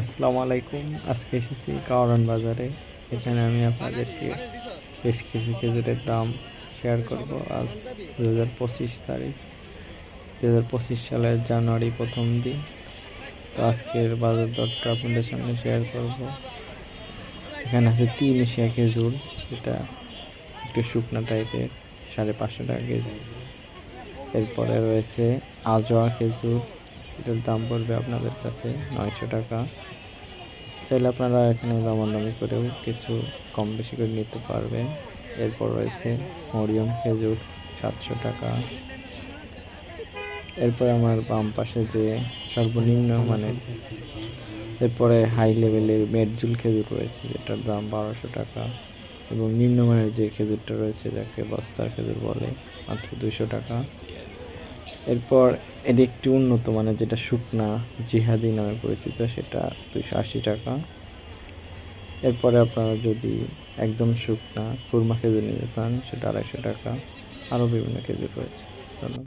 আসসালামু আলাইকুম। আজকে এসেছি কাওরান বাজারে। এখানে আমি আপনাদেরকে বেশ কিছু খেজুরের দাম শেয়ার করব আজ দু হাজার পঁচিশ তারিখ। দু হাজার পঁচিশ সালের জানুয়ারি প্রথম দিন। তো আজকের বাজার দরটা আপনাদের সামনে শেয়ার করব। এখানে আছে তিন এশিয়া খেজুর, যেটা একটু শুকনো টাইপের সাড়ে পাঁচশো টাকা কেজি। এরপরে রয়েছে আজোয়া খেজুর এটার দাম পড়বে আপনাদের কাছে নয়শো টাকা। চাইলে আপনারা এখানে দামাদামি করেও কিছু কম বেশি করে নিতে পারবেন। এরপর রয়েছে মরিয়ম খেজুর সাতশো টাকা। এরপর আমার বাম পাশে যে সর্বনিম্ন মানে এরপরে হাই লেভেলের মেডজুল খেজুর রয়েছে, যেটার দাম বারোশো টাকা। এবং নিম্নমানের যে খেজুরটা রয়েছে, যাকে বস্তার খেজুর বলে, মাত্র দুশো টাকা। এরপর এটি একটি উন্নত মানের যেটা শুকনা জিহাদি নামে পরিচিত, সেটা দুইশো আশি টাকা। এরপরে আপনারা যদি একদম শুকনা কুরমা খেজুর নিয়ে যেতে সেটা আড়াইশো টাকা। আরও বিভিন্ন খেজুর রয়েছে। ধন্যবাদ।